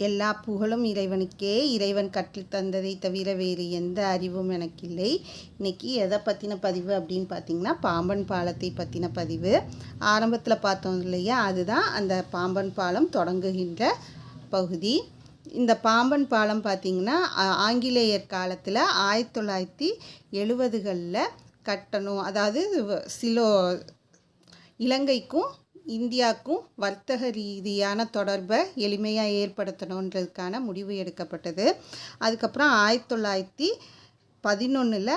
எல்லா புகழும் இறைவனுக்கே இறைவன் கற்றுத் தந்ததை தவிர வேறு எந்த அறிவும் எனக்கு இல்லை இன்றைக்கி எதை பற்றின பதிவு அப்படின்னு பார்த்தீங்கன்னா பாம்பன் பாலத்தை பற்றின பதிவு. ஆரம்பத்தில் பார்த்தோம் இல்லையா? அதுதான் அந்த பாம்பன் பாலம் தொடங்குகின்ற பகுதி. இந்த பாம்பன் பாலம் பார்த்திங்கன்னா ஆங்கிலேயர் காலத்தில் ஆயிரத்தி தொள்ளாயிரத்தி எழுபதுகளில் கட்டணும். அதாவது சிலோ இலங்கைக்கும் இந்தியாவுக்கும் வர்த்தக ரீதியான தொடர்பை எளிமையாக ஏற்படுத்தணுன்றதுக்கான முடிவு எடுக்கப்பட்டது. அதுக்கப்புறம் ஆயிரத்தி தொள்ளாயிரத்தி பதினொன்றில்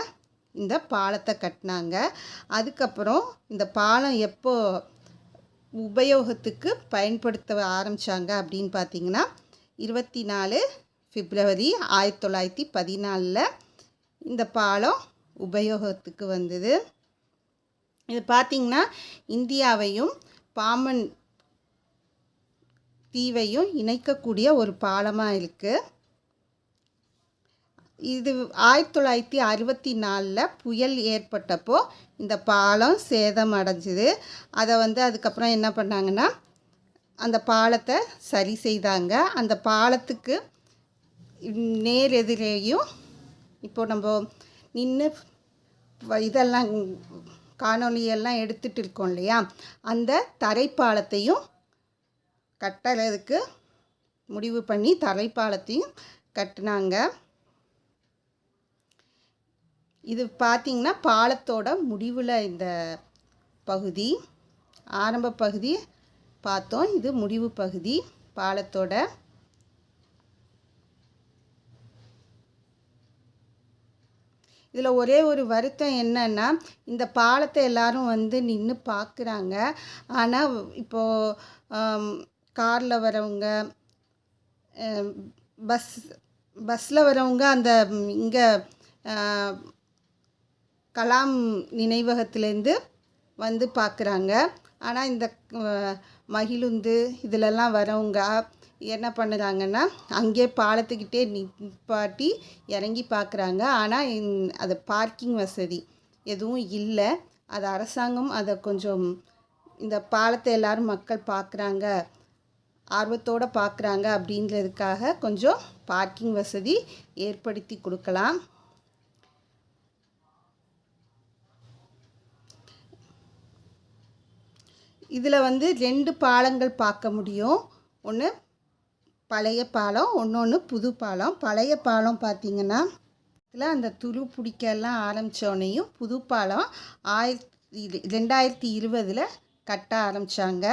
இந்த பாலத்தை கட்டினாங்க. அதுக்கப்புறம் இந்த பாலம் எப்போ உபயோகத்துக்கு பயன்படுத்த ஆரம்பித்தாங்க அப்படின்னு பார்த்தீங்கன்னா இருபத்தி நாலு பிப்ரவரி ஆயிரத்தி தொள்ளாயிரத்தி பதினாலில் இந்த பாலம் உபயோகத்துக்கு வந்தது. இது பார்த்திங்கன்னா இந்தியாவையும் பாம்பன் தீவையும் இணைக்கக்கூடிய ஒரு பாலமாக இருக்குது இது ஆயிரத்தி தொள்ளாயிரத்தி அறுபத்தி நாலில் புயல் ஏற்பட்டப்போ இந்த பாலம் சேதம் அடைஞ்சிது அதை வந்து அதுக்கப்புறம் என்ன பண்ணாங்கன்னா அந்த பாலத்தை சரி செய்தாங்க. அந்த பாலத்துக்கு நேர் எதிரேயும் இப்போ நம்ம நின்று இதெல்லாம் காணொளியெல்லாம் எடுத்துட்டு இருக்கோம் இல்லையா? அந்த தரைப்பாலத்தையும் கட்டுறதுக்கு முடிவு பண்ணி தரைப்பாலத்தையும் கட்டினாங்க. இது பார்த்திங்கன்னா பாலத்தோட முடிவில் இந்த பகுதி ஆரம்ப பகுதி பார்த்தோம். இது முடிவு பகுதி பாலத்தோட இதில் ஒரே ஒரு வருத்தம் என்னன்னா இந்த பாலத்தை எல்லாரும் வந்து நின்று பார்க்குறாங்க. ஆனால் இப்போது காரில் வரவங்க பஸ் பஸ்ஸில் வரவங்க அந்த இங்கே கலாம் நினைவகத்திலேருந்து வந்து பார்க்குறாங்க. ஆனால் இந்த மகிழுந்து இதிலெல்லாம் வரவங்க என்ன பண்ணுறாங்கன்னா அங்கே பாலத்துக்கிட்டே நிப்பாட்டி இறங்கி பார்க்குறாங்க. ஆனால் அது பார்க்கிங் வசதி எதுவும் இல்லை. அது அரசாங்கம் அதை கொஞ்சம் இந்த பாலத்தை எல்லோரும் மக்கள் பார்க்குறாங்க ஆர்வத்தோடு பார்க்குறாங்க அப்படின்றதுக்காக கொஞ்சம் பார்க்கிங் வசதி ஏற்படுத்தி கொடுக்கலாம். இதில் வந்து ரெண்டு பாலங்கள் பார்க்க முடியும். ஒன்று பழைய பாலம் ஒன்று புது பாலம். பழைய பாலம் பார்த்தீங்கன்னா இதில் அந்த துரு பிடிக்கலாம் ஆரம்பித்தோடனையும் புது பாலம் ஆயிரத்தி ரெண்டாயிரத்தி இருபதில் கட்ட ஆரம்பித்தாங்க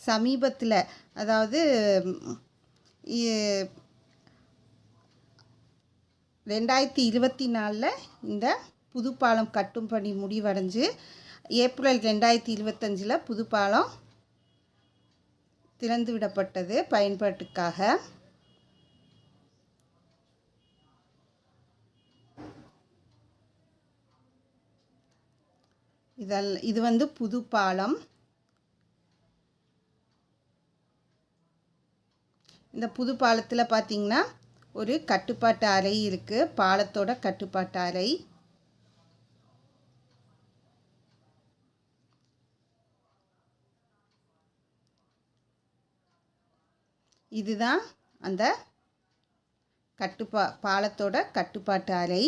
சமீபத்தில் அதாவது ரெண்டாயிரத்தி இருபத்தி நாலில் இந்த புது பாலம் கட்டும் பணி முடிவடைஞ்சு ஏப்ரல் ரெண்டாயிரத்தி இருபத்தஞ்சில் புது பாலம் திறந்து விடப்பட்டது பயன்பாட்டுக்காக. இதல் இது வந்து புது பாலம். இந்த புது பாலத்தில் பார்த்தீங்கன்னா ஒரு கட்டுப்பாட்டு அறை இருக்குது பாலத்தோட கட்டுப்பாட்டு அறை. இதுதான் அந்த கட்டுப்பா பாலத்தோட கட்டுப்பாட்டு அறை.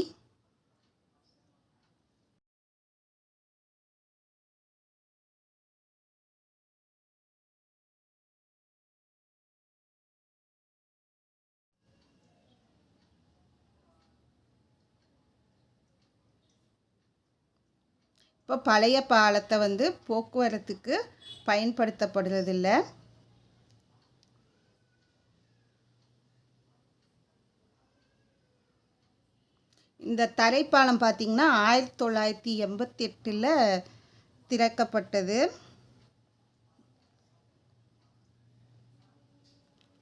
இப்போ பழைய பாலத்தை வந்து போக்குவரத்துக்கு பயன்படுத்தப்படுறதில்ல. இந்த தரைப்பாலம் பார்த்திங்கன்னா ஆயிரத்தி தொள்ளாயிரத்தி எண்பத்தி எட்டில் திறக்கப்பட்டது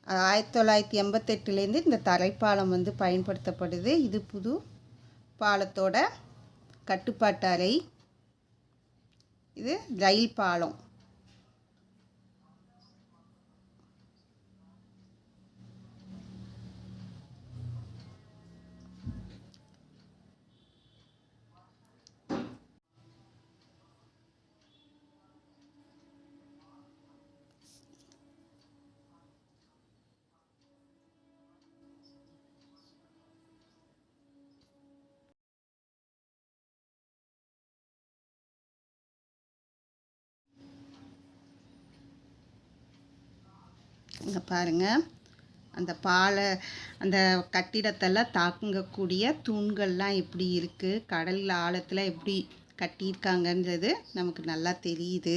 ஆயிரத்தி தொள்ளாயிரத்தி எண்பத்தெட்டுலேருந்து இந்த தரைப்பாலம் வந்து பயன்படுத்தப்படுது. இது புது பாலத்தோட கட்டுப்பாட்டு அறை. இது ரயில் பாலம். இங்கே பாருங்கள் அந்த பாலை அந்த கட்டிடத்தெல்லாம் தாக்கக்கூடிய தூண்கள்லாம் எப்படி இருக்குது கடல் ஆழத்தில் எப்படி கட்டியிருக்காங்கன்றது நமக்கு நல்லா தெரியுது.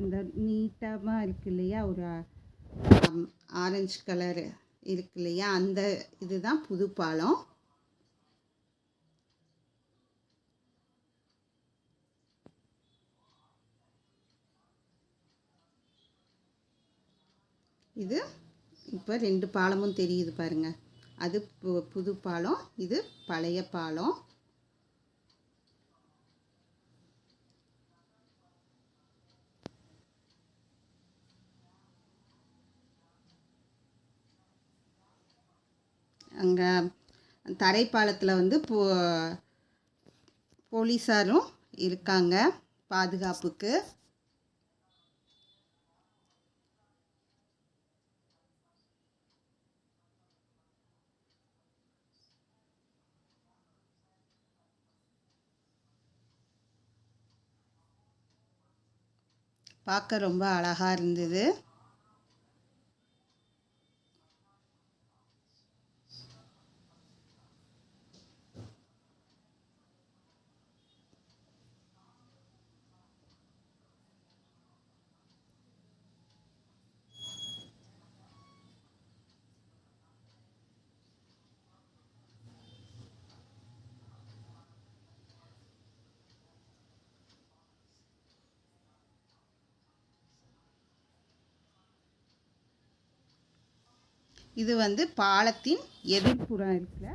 இந்த நீட்டமாக இருக்கு இல்லையா ஒரு ஆரஞ்சு கலரு இருக்கு இல்லையா அந்த இதுதான் புது பாலம். இது இப்போ ரெண்டு பாலமும் தெரியுது பாருங்க. அது பு- புது பாலம் இது பழைய பாலம். அங்கே தரைப்பாலத்தில் வந்து போ போலீஸாரும் இருக்காங்க பாதுகாப்புக்கு. பார்க்க ரொம்ப அழகாக இருந்தது. இது வந்து பாலத்தின் எதிர்ப்புறம் இருக்கிற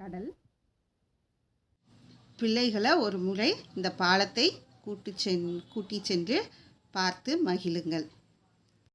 கடல். பிள்ளைகளை ஒரு முறை இந்த பாலத்தை கூட்டி சென் கூட்டி சென்று பார்த்து மகிழுங்கள்.